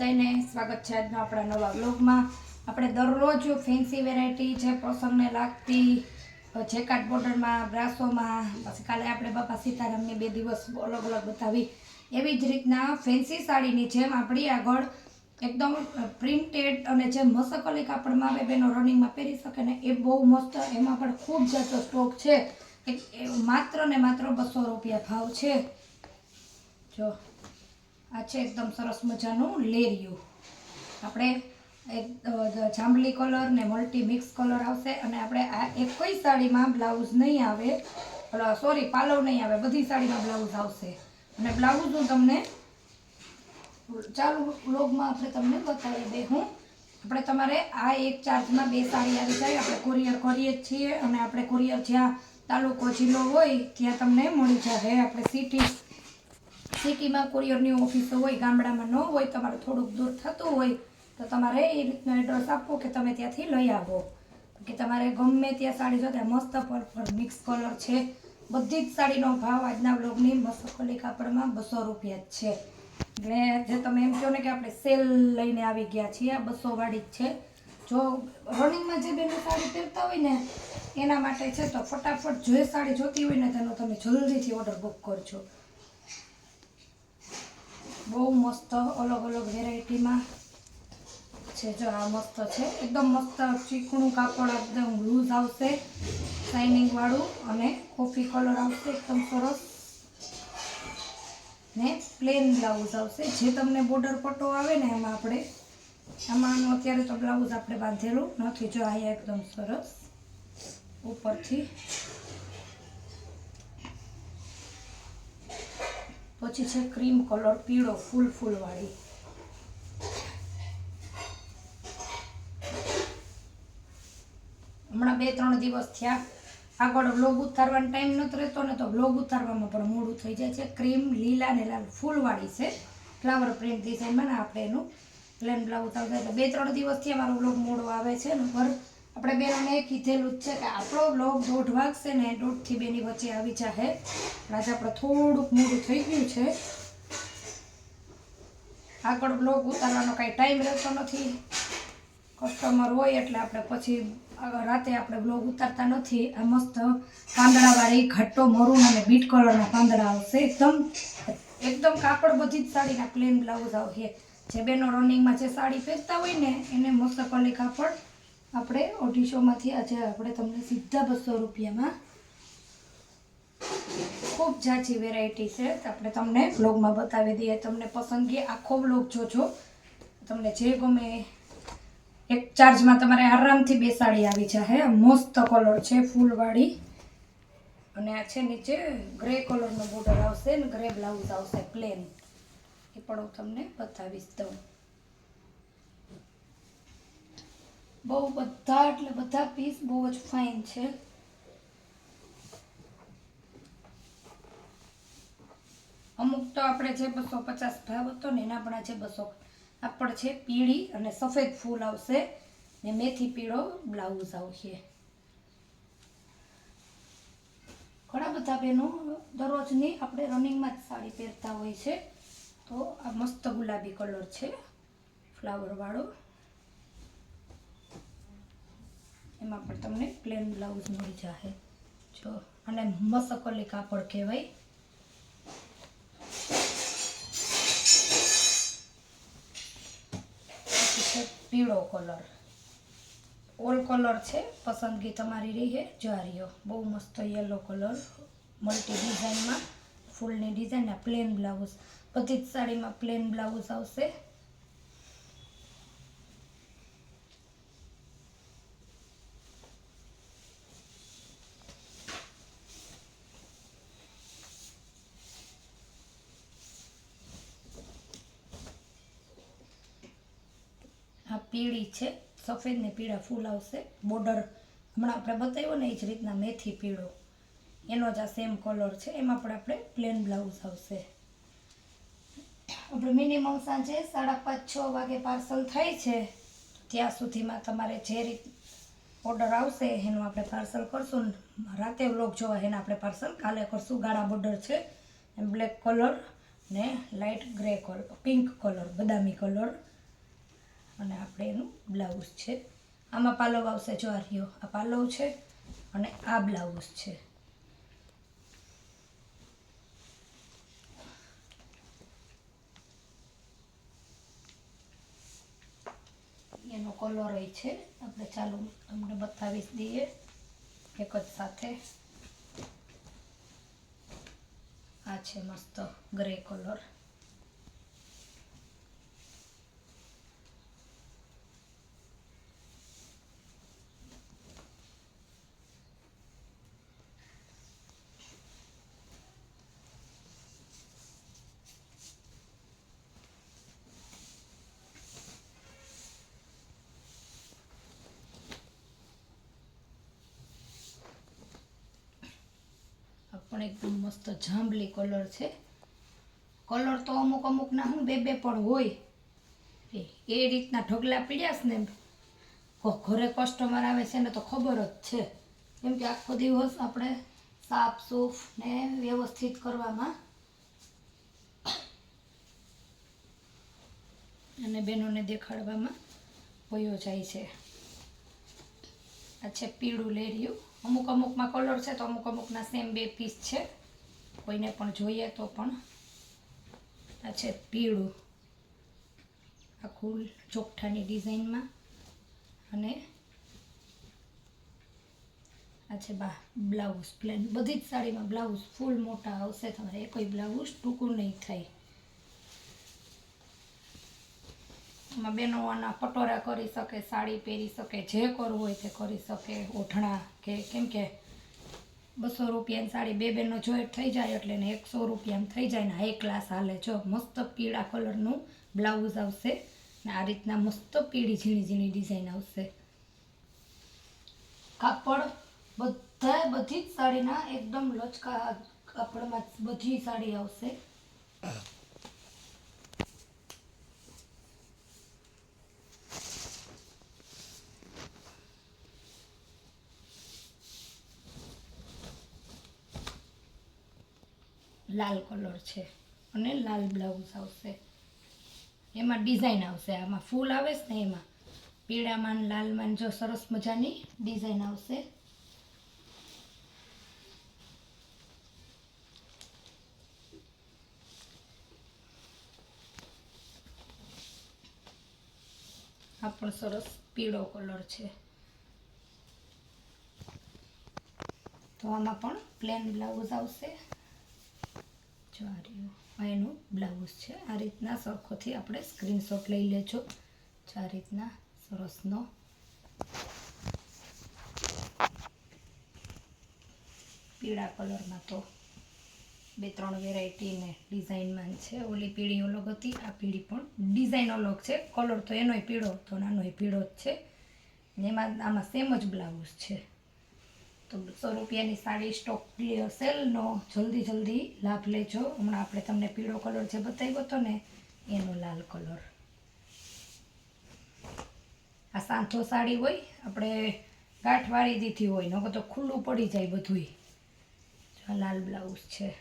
બધાને સ્વાગત છે આજનો આપણા નવા બ્લોગમાં આપણે દરરોજ ફેન્સી વેરાયટી જે પ્રસંગને લાગતી જેકાટ બોર્ડરમાં બ્રાસોમાં, પછી કાલે આપણે બાપા સીતારામની બે દિવસ અલગ અલગ બતાવી. એવી જ રીતના ફેન્સી સાડીની જેમ આપણી આગળ એકદમ પ્રિન્ટેડ અને જે મસકલી કાપડમાં આવે બેનો રનિંગમાં પહેરી શકે ને એ બહુ મસ્ત, એમાં પણ ખૂબ જાતો સ્ટોક છે. માત્ર ને માત્ર બસો રૂપિયા ભાવ છે. જો. આ છે એકદમ સરસ મજાનું લેરિયું. આપણે જાંબલી કલર ને મલ્ટી મિક્સ કલર આવશે અને આપણે આ એક કોઈ સાડીમાં બ્લાઉઝ નહીં આવે. સોરી, પાલવ નહીં આવે, બધી સાડીમાં બ્લાઉઝ આવશે. અને બ્લાઉઝ હું તમને ચાલુ વ્લોગમાં આપણે તમને બતાવી દે હું. આપણે તમારે આ એક ચાર્જમાં બે સાડી આવી જાય. આપણે કુરિયર કરીએ જ છીએ અને આપણે કુરિયર જ્યાં તાલુકો જિલ્લો હોય ત્યાં તમને મળી જાય આપણે સિટી સિટીમાં કુરિયરની ઓફિસો હોય, ગામડામાં ન હોય, તમારે થોડુંક દૂર થતું હોય, તો તમારે એ રીતનો એડ્રેસ આપો કે તમે ત્યાંથી લઈ આવો. કે તમારે ગમે ત્યાં સાડી જોતા મસ્ત પર્પલ મિક્સ કલર છે. બધી જ સાડીનો ભાવ આજના બ્લોગની મસકલી કાપડમાં બસો રૂપિયા જ છે. એટલે જે તમે એમ કહો ને કે આપણે સેલ લઈને આવી ગયા છીએ, આ બસો વાળી જ છે. જો રનિંગમાં જે બેનો સાડી પહેરતા હોય ને, એના માટે છે તો ફટાફટ જે સાડી જોતી હોય ને તેનો તમે જલ્દીથી ઓર્ડર બુક કરજો. બહુ મસ્ત અલગ અલગ વેરાયટીમાં છે જો આ મસ્ત છે. એકદમ મસ્ત ચીકણું કાપડ એકદમ લૂઝ આવશે શાઇનિંગવાળું અને કોફી કલર આવશે, એકદમ સરસ. ને પ્લેન બ્લાઉઝ આવશે. જે તમને બોર્ડર પટ્ટો આવે ને એમાં આપણે આમાં અત્યારે તો બ્લાઉઝ આપણે બાંધેલું નથી. જો આ એકદમ સરસ. ઉપરથી પછી છે ક્રીમ કલર પીળો, ફૂલ ફૂલવાળી. હમણાં બે, ત્રણ દિવસ થયા. આગળ બ્લોગ ઉતારવાનો ટાઈમ નહોતો રહેતો ને તો બ્લોગ ઉતારવામાં પણ મોડું થઈ જાય છે. ક્રીમ લીલા ને લાલ ફૂલવાળી છે. ફ્લાવર પ્રિન્ટ ડિઝાઇનમાં ને આપણે એનું પ્લેન બ્લાઉઝ આવતા બે, ત્રણ દિવસથી અમારો બ્લોગ મોડો આવે છે ને પર આપણે બેનોને કીધેલું જ છે કે આપણો બ્લોગ દોઢ વાગશે ને દોઢથી બેની વચ્ચે આવી જાહે. આજે આપણે થોડુંક મોડું થઈ ગયું છે. આગળ બ્લોગ ઉતારવાનો કાંઈ ટાઈમ રહેતો નથી. કસ્ટમર હોય એટલે આપણે પછી રાતે આપણે બ્લોગ ઉતારતા નથી. આ મસ્ત કાંદડાવાળી ઘટ્ટો મરૂન અને બીટ કલરના કાંદડા આવશે. એકદમ એકદમ કાપડ બધી જ સાડીના પ્લેન બ્લાઉઝ આવશે. જે બેનો રનિંગમાં જે સાડી પહેરતા હોય ને, એને મસ્ત કલી કાપડ આપણે અઢીસોમાંથી આજે આપણે તમને સીધા બસો રૂપિયામાં ખૂબ જાચી વેરાયટી છે. આપણે તમને બ્લોગમાં બતાવી દઈએ. તમને પસંદગી આખો બ્લોગ જોજો. તમને જે ગમે એક ચાર્જમાં તમારે આરામથી બેસાડી આવી જાય મસ્ત કલર છે, ફૂલવાળી. અને આ છે નીચે ગ્રે કલરનો બોર્ડર આવશે ને ગ્રે બ્લાઉઝ આવશે પ્લેન એ પણ હું તમને બતાવીશ દઉં. બહુ બધા, એટલે બધા પીસ બહુ જ ફાઇન છે. અમુક તો આપણે જે બસો પચાસ ભાવ હતો ને એના પણ આજે બસો આપણ છે પીળી અને સફેદ ફૂલ આવશે. ને મેથી પીળો બ્લાઉઝ આવશે. ઘણા બધા બહેનો દરરોજની આપણે રનિંગમાં જ સાડી પહેરતા હોય છે. તો આ મસ્ત ગુલાબી કલર છે, ફ્લાવરવાળો. એમાં પણ તમને પ્લેન બ્લાઉઝ મળી જશે જો, અને મસકોલી કાપડ કહેવાય. પીળો કલર. ઓલ કલર છે, પસંદગી તમારી રહી છે જારીઓ બહુ મસ્ત યલો કલર મલ્ટી ડિઝાઇનમાં ફૂલની ડિઝાઇન પ્લેન બ્લાઉઝ બધી જ સાડીમાં પ્લેન બ્લાઉઝ આવશે. પીળી છે, સફેદ ને પીળા ફૂલ આવશે. બોર્ડર હમણાં આપણે બતાવ્યો ને, એ જ રીતના મેથી પીળો. એનો જ આ સેમ કલર છે. એમાં પણ આપણે પ્લેન બ્લાઉઝ આવશે. આપણે મિનિમમ સાંજે સાડા પાંચ છ વાગે પાર્સલ થાય છે. ત્યાં સુધીમાં તમારે જે રીત ઓર્ડર આવશે, એનું આપણે પાર્સલ કરશું. રાતે વ્લોગ જોવા એના આપણે પાર્સલ કાલે કરશું. ગાળા બોર્ડર છે. બ્લેક કલર ને light grey colour pink colour બદામી કલર અને આપણે એનું બ્લાઉઝ છે. આમાં પાલવ આવશે જો આ રહ્યો, આ પાલવ છે અને આ બ્લાઉઝ છે. એનો કલર એ છે. આપણે ચાલુ તમને બતાવી દઈએ એક જ સાથે. આ છે મસ્ત ગ્રે કલર પણ એકદમ મસ્ત જાંબલી કલર છે. કલર તો અમુક અમુકના હું બે બે પણ હોય. એ રીતના ઢગલા પીડ્યા છે ને ઘરે કસ્ટમર આવે છે ને તો ખબર જ છે. કેમ કે આખો દિવસ આપણે સાફ સૂફ ને વ્યવસ્થિત કરવામાં અને બહેનોને દેખાડવામાં વયો જાય છે. આ છે પીળું લેરિયું. અમુક અમુકમાં કલર છે તો અમુક અમુકના સેમ બે પીસ છે. કોઈને પણ જોઈએ તો પણ આ છે પીળું. આખું ચોકઠાની ડિઝાઇનમાં. અને આ છે બા, બ્લાઉઝ. પ્લેન બધી જ સાડીમાં બ્લાઉઝ ફૂલ મોટા આવશે તમારે. કોઈ બ્લાઉઝ ટૂંકું નહીં થાય. એમાં બહેનો આના પટોરા કરી શકે, સાડી પહેરી શકે, જે કરવું હોય તે કરી શકે, ઓઢણા કે કેમ કે બસો રૂપિયાની સાડી બે બેનો જોઈટ થઈ જાય એટલે એને એકસો રૂપિયામાં થઈ જાય ને હાઈ ક્લાસ હાલે. જો મસ્ત પીળા કલરનું બ્લાઉઝ આવશે ને આ રીતના મસ્ત પીળી ઝીણી ઝીણી ડિઝાઇન આવશે. કાપડ બધા બધી જ સાડીના એકદમ લચકા કાપડમાં બધી સાડી આવશે. લાલ કલર છે અને લાલ બ્લાઉઝ આવશે. એમાં ડિઝાઇન આવશે. આમાં ફૂલ આવે છે ને એમાં. પીળામાં લાલમાં જો સરસ મજાની ડિઝાઇન આવશે. આ પણ સરસ પીળો કલર છે. તો આમાં પણ પ્લેન બ્લાઉઝ આવશે. જો એનું બ્લાઉઝ છે. આ રીતના સરખોથી આપણે સ્ક્રીનશોટ લઈ લેજો. જો આ રીતના સરસનો. પીળા કલરમાં તો બે, ત્રણ વેરાયટી ને ડિઝાઇનમાં છે. ઓલી પીળી અલગ હતી, આ પીળી પણ ડિઝાઇન અલગ છે. કલર તો એનોય પીળો, તો નાનોય પીળો જ છે. એમાં, આમાં સેમ જ બ્લાઉઝ છે. તો બસો રૂપિયાની સાડી સ્ટોક ક્લિયર સેલનો જલ્દી જલ્દી લાભ લેજો. હમણાં આપણે તમને પીળો કલર જે બતાવ્યો હતો ને, એનો લાલ કલર આ સાંથો સાડી હોય, આપણે ગાંઠ વાળી દીધી હોય, નકર તો ખુલ્લું પડી જાય બધુંય. આ લાલ બ્લાઉઝ છે.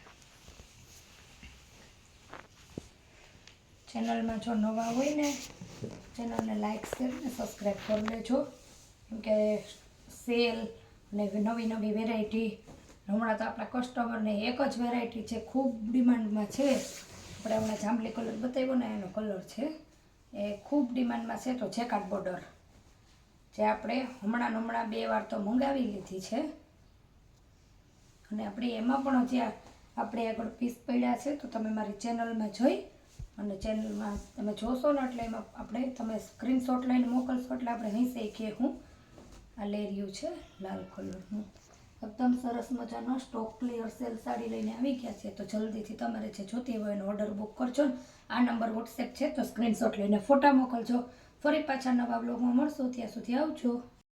ચેનલમાં જો નવા હોય ને, ચેનલને લાઇક શેર ને સબસ્ક્રાઈબ કરી લેજો. કેમ કે સેલ ને નવી નવી વેરાયટી હમણાં તો આપણા કસ્ટમરને એક જ વેરાયટી છે, ખૂબ ડિમાન્ડમાં છે. આપણે હમણાં જાંબલી કલર બતાવ્યો ને, એનો કલર છે. એ ખૂબ ડિમાન્ડમાં છે, તો જેકાટ બોર્ડર જે આપણે હમણાં હમણાં બે વાર તો મંગાવી લીધી છે. અને આપણે એમાં પણ હજી આપણે આગળ પીસ પડ્યા છે, તો તમે મારી ચેનલમાં જોઈ અને ચેનલમાં તમે જોશો ને એટલે એમાં આપણે, તમે સ્ક્રીનશોટ લઈને મોકલશો એટલે આપણે અહીં શીખીએ હું આ લેરિયું છે લાલ કલરનું. એકદમ સરસ મજાનો સ્ટોક ક્લિયર સેલ સાડી લઈને આવી ગયા છે. તો જલ્દીથી તમારે જે જોતી હોય એનો ઓર્ડર બુક કરજો ને. આ નંબર વોટ્સએપ છે, તો સ્ક્રીનશોટ લઈને ફોટા મોકલજો. ફરી પાછા નવા બ્લોગમાં મળશો. ત્યાં સુધી આવજો.